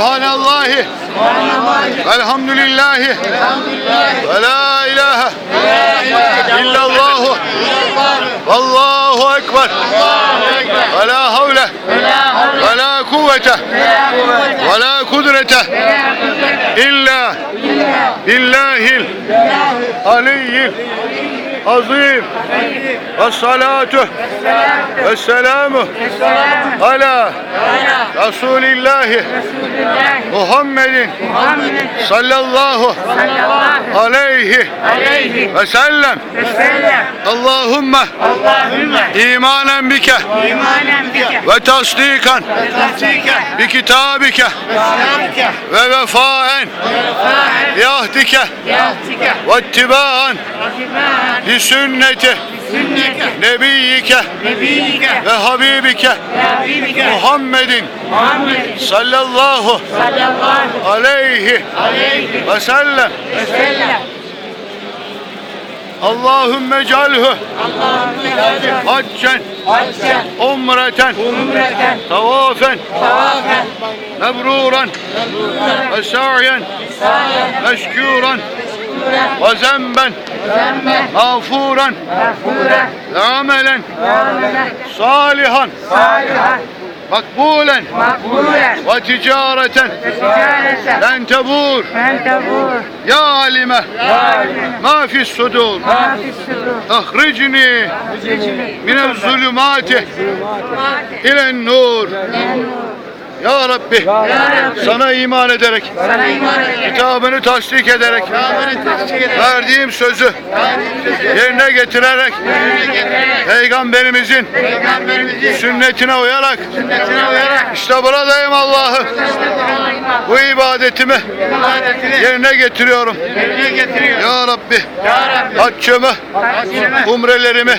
Subhanallahi. Elhamdülillahi. Ve la ilahe illallahu. Vallahu ekber. Ve la havle. Ve la kuvvete. Ve la kudrete. İlla. Billahil aliyyil azim. Ve salatu ve selamu ala. Resulillahi Muhammedin. Sallallahu aleyhi ve sellem. Allahümme imanen bike ve tasdikan bi kitabike ve vefaen bi ahdike ve ittibaen li sünneti nebiyyike ve habibike Muhammedin sallallahu aleyhi ve sellem. Allahümme calhu haccen umreten tavafen mebruran ve sa'yen ve zemben mağfuran ve amelen salihan. Makbulen. Ve ticareten. Len tebur. Ya alime. Ma fis sudur. Ahricni minel zulümati. İlen nur ya Rabbi sana iman ederek kitabını tasdik ederek verdiğim sözü yerine getirerek peygamberimizin sünnetine uyarak işte buradayım Allah'ım. Bu ibadetimi yerine getiriyorum. ya Rabbi haccımı umrelerimi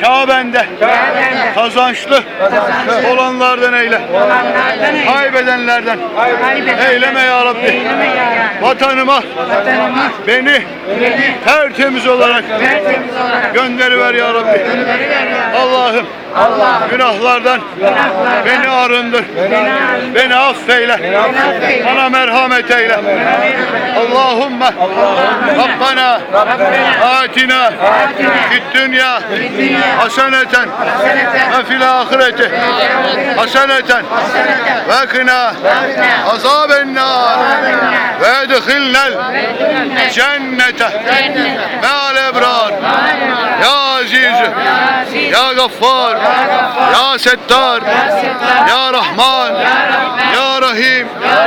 Kabe'nde kazançlı olanlardan eyle. Kaybedenlerden eyleme ya Rabbi. Vatanıma beni tertemiz olarak gönderiver ya Rabbi. Allah'ım günahlardan beni arındır. Beni affeyle. Bana merhamet eyle. Allahümme Rabbena atina. Fid dünya. Haseneten. Ve fil ahireti. Haseneten. Ve kına azaben nar ve edhilnel cennete ya gaffar ya settar ya rahman ya rahim ya Allah ya